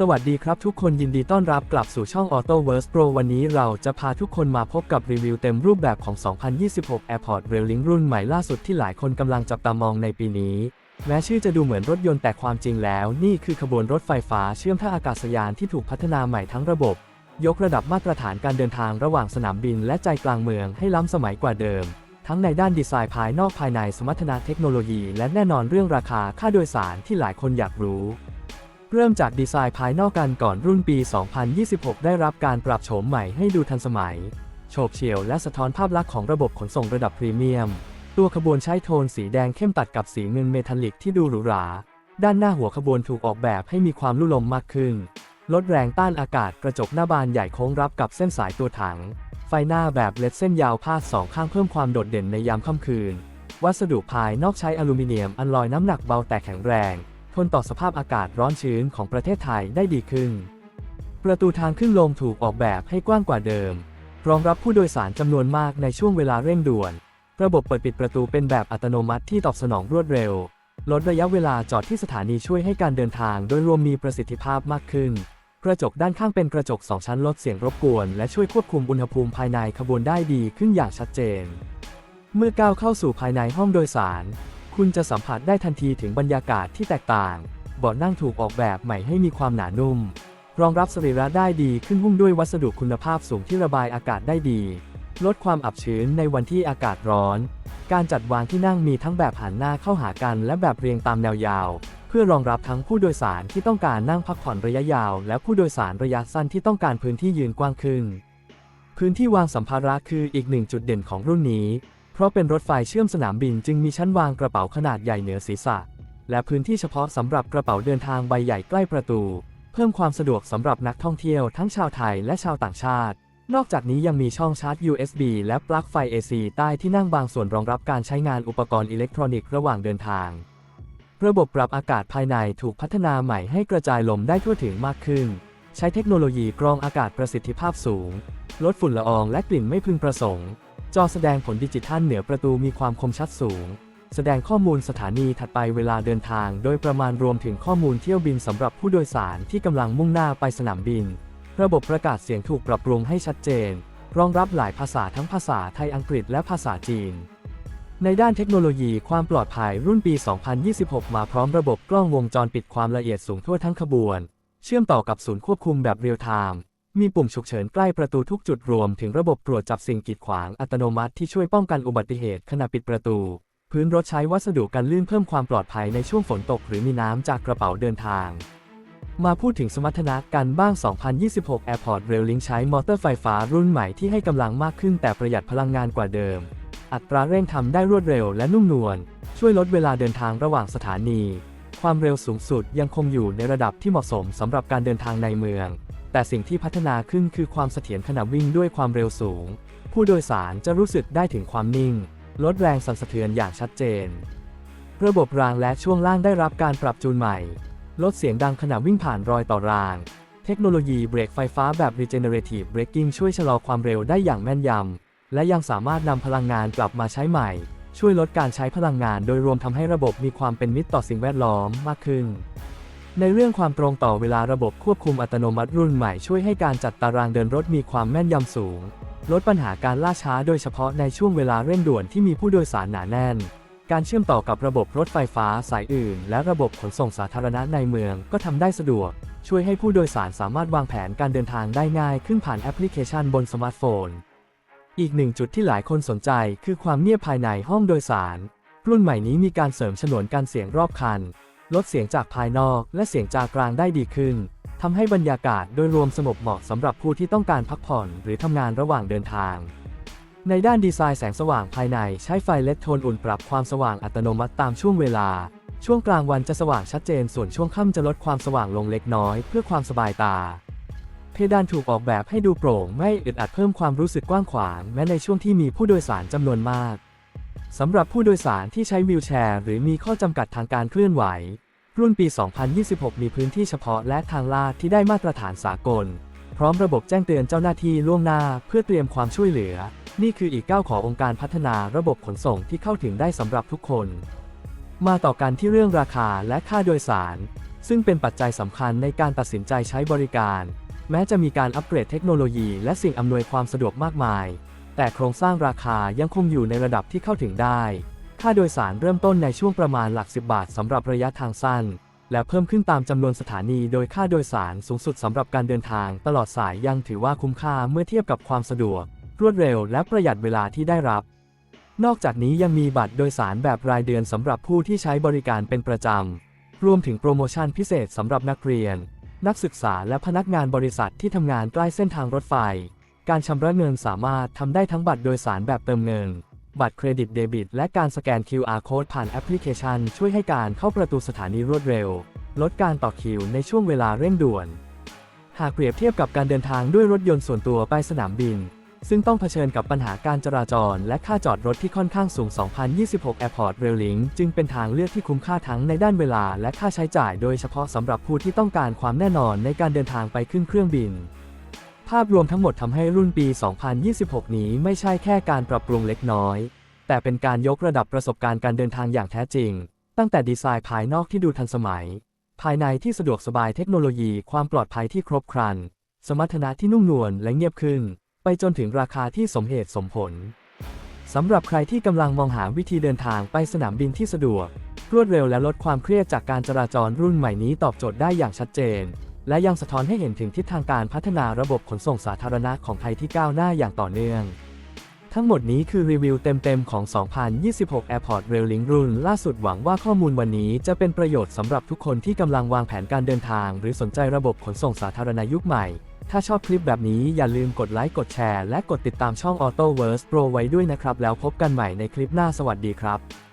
สวัสดีครับทุกคนยินดีต้อนรับกลับสู่ช่อง AutoVerse Pro วันนี้เราจะพาทุกคนมาพบกับรีวิวเต็มรูปแบบของ 2026 Airport Railing รุ่นใหม่ล่าสุดที่หลายคนกำลังจับตามองในปีนี้ แม้ชื่อจะดูเหมือนรถยนต์แต่ความจริงแล้ว นี่คือขบวนรถไฟฟ้าเชื่อมท่าอากาศยานที่ถูกพัฒนาใหม่ทั้งระบบ ยกระดับมาตรฐานการเดินทางระหว่างสนามบินและใจกลางเมืองให้ล้ำสมัยกว่าเดิม ทั้งในด้านดีไซน์ภายนอกภายในสมรรถนะเทคโนโลยี และแน่นอนเรื่องราคาค่าโดยสารที่หลายคนอยากรู้ เริ่มจากดีไซน์ภายนอกกันก่อนรุ่นปี 2026 ได้รับการปรับโฉมใหม่ให้ดูทันสมัย โฉบเฉี่ยวและสะท้อนภาพลักษณ์ของระบบขนส่งระดับพรีเมียม ตัวขบวนใช้โทนสีแดงเข้มตัดกับสีเงินเมทัลลิกที่ดูหรูหรา ด้านหน้าหัวขบวนถูกออกแบบให้มีความลุ่ลมมากขึ้น ลดแรงต้านอากาศกระจกหน้าบานใหญ่โค้งรับกับเส้นสายตัวถัง ไฟหน้าแบบเลดเส้นยาวพาดสองข้างเพิ่มความโดดเด่นในยามค่ำคืน วัสดุภายนอกใช้อลูมิเนียมอัลลอยน้ำหนักเบาแต่แข็งแรง ทนต่อสภาพอากาศร้อนชื้นของประเทศไทยได้ดีขึ้น ประตูทางขึ้นลงถูกออกแบบให้กว้างกว่าเดิม รองรับผู้โดยสารจำนวนมากในช่วงเวลาเร่งด่วน ระบบเปิดปิดประตูเป็นแบบอัตโนมัติที่ตอบสนองรวดเร็ว ลดระยะเวลาจอดที่สถานีช่วยให้การเดินทางโดยรวมมีประสิทธิภาพมากขึ้น กระจกด้านข้างเป็นกระจก2ชั้นลดเสียงรบกวน และช่วยควบคุมอุณหภูมิภายในขบวนได้ดีขึ้นอย่างชัดเจน เมื่อก้าวเข้าสู่ภายในห้องโดยสาร คุณจะสัมผัสได้ทันทีถึงบรรยากาศที่แตกต่าง เบาะนั่งถูกออกแบบใหม่ให้มีความหนานุ่ม รองรับสรีระได้ดีขึ้นหุ้มด้วยวัสดุคุณภาพสูงที่ระบายอากาศได้ดี ลดความอับชื้นในวันที่อากาศร้อน การจัดวางที่นั่งมีทั้งแบบหันหน้าเข้าหากันและแบบเรียงตามแนวยาว เพื่อรองรับทั้งผู้โดยสารที่ต้องการนั่งพักผ่อนระยะยาว และผู้โดยสารระยะสั้นที่ต้องการพื้นที่ยืนกว้างขึ้น พื้นที่วางสัมภาระคืออีกหนึ่งจุดเด่นของรุ่นนี้ เพราะเป็นรถไฟเชื่อมสนามบินจึงมีชั้นวางกระเป๋าขนาดใหญ่เหนือศีรษะ และพื้นที่เฉพาะสำหรับกระเป๋าเดินทางใบใหญ่ใกล้ประตู เพิ่มความสะดวกสำหรับนักท่องเที่ยวทั้งชาวไทยและชาวต่างชาติ นอกจากนี้ยังมีช่องชาร์จ USB และปลั๊กไฟ AC ใต้ที่นั่งบางส่วนรองรับการใช้งานอุปกรณ์อิเล็กทรอนิกส์ระหว่างเดินทาง ระบบปรับอากาศภายในถูกพัฒนาใหม่ให้กระจายลมได้ทั่วถึงมากขึ้น ใช้เทคโนโลยีกรองอากาศประสิทธิภาพสูง ลดฝุ่นละอองและกลิ่นไม่พึงประสงค์ จอแสดงผลดิจิทัลเหนือประตูมีความคมชัดสูง แสดงข้อมูลสถานีถัดไปเวลาเดินทาง โดยประมาณรวมถึงข้อมูลเที่ยวบินสำหรับผู้โดยสารที่กำลังมุ่งหน้าไปสนามบิน ระบบประกาศเสียงถูกปรับปรุงให้ชัดเจน รองรับหลายภาษาทั้งภาษาไทยอังกฤษและภาษาจีน ในด้านเทคโนโลยีความปลอดภัยรุ่นปี 2026 มาพร้อมระบบกล้องวงจรปิดความละเอียดสูงทั่วทั้งขบวน เชื่อมต่อกับศูนย์ควบคุมแบบเรียลไทม์ มีปุ่มฉุกเฉินใกล้ประตูทุกจุดรวมถึงระบบตรวจจับสิ่งกีดขวางอัตโนมัติที่ช่วยป้องกันอุบัติเหตุขณะปิดประตู พื้นรถใช้วัสดุกันลื่นเพิ่มความปลอดภัยในช่วงฝนตกหรือมีน้ำจากกระเป๋าเดินทาง มาพูดถึงสมรรถนะกันบ้าง 2026 Airport Rail Link ใช้มอเตอร์ไฟฟ้ารุ่นใหม่ที่ให้กำลังมากขึ้นแต่ประหยัดพลังงานกว่าเดิม อัตราเร่งทำได้รวดเร็วและนุ่มนวล ช่วยลดเวลาเดินทางระหว่างสถานี ความเร็วสูงสุดยังคงอยู่ในระดับที่เหมาะสมสำหรับการเดินทางในเมือง แต่สิ่งที่พัฒนาขึ้นคือความเสถียรขณะวิ่งด้วยความเร็วสูง ผู้โดยสารจะรู้สึกได้ถึงความนิ่ง ลดแรงสั่นสะเทือนอย่างชัดเจน ระบบรางและช่วงล่างได้รับการปรับจูนใหม่ ลดเสียงดังขณะวิ่งผ่านรอยต่อราง เทคโนโลยีเบรกไฟฟ้าแบบ regenerative braking ช่วยชะลอความเร็วได้อย่างแม่นยำ และยังสามารถนำพลังงานกลับมาใช้ใหม่ ช่วยลดการใช้พลังงาน โดยรวมทำให้ระบบมีความเป็นมิตรต่อสิ่งแวดล้อมมากขึ้น ในเรื่องความตรงต่อเวลาระบบควบคุมอัตโนมัติรุ่นใหม่ช่วยให้การจัดตารางเดินรถมีความแม่นยำสูง ลดปัญหาการล่าช้าโดยเฉพาะในช่วงเวลาเร่งด่วนที่มีผู้โดยสารหนาแน่น การเชื่อมต่อกับระบบรถไฟฟ้าสายอื่น และระบบขนส่งสาธารณะในเมืองก็ทำได้สะดวก ช่วยให้ผู้โดยสารสามารถวางแผนการเดินทางได้ง่ายขึ้นผ่านแอปพลิเคชันบนสมาร์ทโฟน อีกหนึ่งจุดที่หลายคนสนใจคือความเงียบภายในห้องโดยสาร รุ่นใหม่นี้มีการเสริมฉนวนการเสียงรอบคัน ลดเสียงจากภายนอกและเสียงจากกลางได้ดีขึ้นทำให้บรรยากาศโดยรวมสงบเหมาะสำหรับผู้ที่ต้องการพักผ่อนหรือทำงานระหว่างเดินทาง ในด้านดีไซน์แสงสว่างภายในใช้ไฟเลดโทนอุ่นปรับความสว่างอัตโนมัติตามช่วงเวลา ช่วงกลางวันจะสว่างชัดเจนส่วนช่วงค่ำจะลดความสว่างลงเล็กน้อยเพื่อความสบายตา เพดานถูกออกแบบให้ดูโปร่งไม่อึดอัดเพิ่มความรู้สึกกว้างขวางแม้ในช่วงที่มีผู้โดยสารจำนวนมาก สำหรับผู้โดยสารที่ใช้วีลแชร์ หรือมีข้อจำกัดทางการเคลื่อนไหว รุ่นปี 2026 มีพื้นที่เฉพาะและทางลาดที่ได้มาตรฐานสากล พร้อมระบบแจ้งเตือนเจ้าหน้าที่ล่วงหน้าเพื่อเตรียมความช่วยเหลือ นี่คืออีกก้าวขององค์การพัฒนาระบบขนส่งที่เข้าถึงได้สำหรับทุกคน มาต่อกันที่เรื่องราคาและค่าโดยสาร ซึ่งเป็นปัจจัยสำคัญในการตัดสินใจใช้บริการ แม้จะมีการอัปเกรดเทคโนโลยีและสิ่งอำนวยความสะดวกมากมาย แต่โครงสร้างราคายังคงอยู่ในระดับที่เข้าถึงได้ ค่าโดยสารเริ่มต้นในช่วงประมาณหลักสิบบาทสำหรับระยะทางสั้น และเพิ่มขึ้นตามจำนวนสถานี โดยค่าโดยสารสูงสุดสำหรับการเดินทางตลอดสายยังถือว่าคุ้มค่าเมื่อเทียบกับความสะดวก รวดเร็วและประหยัดเวลาที่ได้รับ นอกจากนี้ยังมีบัตรโดยสารแบบรายเดือนสำหรับผู้ที่ใช้บริการเป็นประจำ รวมถึงโปรโมชั่นพิเศษสำหรับนักเรียน นักศึกษาและพนักงานบริษัทที่ทำงานใกล้เส้นทางรถไฟ การชำระเงินสามารถทำได้ทั้งบัตรโดยสารแบบเติมเงิน บัตรเครดิตเดบิต และการสแกน QR code ผ่านแอปพลิเคชัน ช่วยให้การเข้าประตูสถานีรวดเร็ว ลดการต่อคิวในช่วงเวลาเร่งด่วน หากเปรียบเทียบกับการเดินทางด้วยรถยนต์ส่วนตัวไปสนามบิน ซึ่งต้องเผชิญกับปัญหาการจราจร และค่าจอดรถที่ค่อนข้างสูง 2026 Airport Rail Link จึงเป็นทางเลือกที่คุ้มค่าทั้งในด้านเวลาและค่าใช้จ่าย โดยเฉพาะสำหรับผู้ที่ต้องการความแน่นอนในการเดินทางไปขึ้นเครื่องบิน ภาพรวมทั้งหมดทำให้รุ่นปี 2026 นี้ไม่ใช่แค่การปรับปรุงเล็กน้อย แต่เป็นการยกระดับประสบการณ์การเดินทางอย่างแท้จริง ตั้งแต่ดีไซน์ภายนอกที่ดูทันสมัย ภายในที่สะดวกสบายเทคโนโลยี ความปลอดภัยที่ครบครัน สมรรถนะที่นุ่มนวลและเงียบขึ้น ไปจนถึงราคาที่สมเหตุสมผลสำหรับใครที่กำลังมองหาวิธีเดินทางไปสนามบินที่สะดวก รวดเร็วและลดความเครียดจากการจราจรรุ่นใหม่นี้ตอบโจทย์ได้อย่างชัดเจน และยังสะท้อนให้เห็นถึงทิศทางการพัฒนาระบบขนส่งสาธารณะของไทยที่ก้าวหน้าอย่างต่อเนื่อง ทั้งหมดนี้คือรีวิวเต็มๆของ 2026 Airport Rail Link รุ่น ล่าสุดหวังว่าข้อมูลวันนี้จะเป็นประโยชน์สำหรับทุกคนที่กำลังวางแผนการเดินทาง หรือสนใจระบบขนส่งสาธารณะยุคใหม่ ถ้าชอบคลิปแบบนี้อย่าลืมกดไลค์กดแชร์และกดติดตามช่อง AutoVerse Pro ไว้ด้วยนะครับ แล้วพบกันใหม่ในคลิปหน้าสวัสดีครับ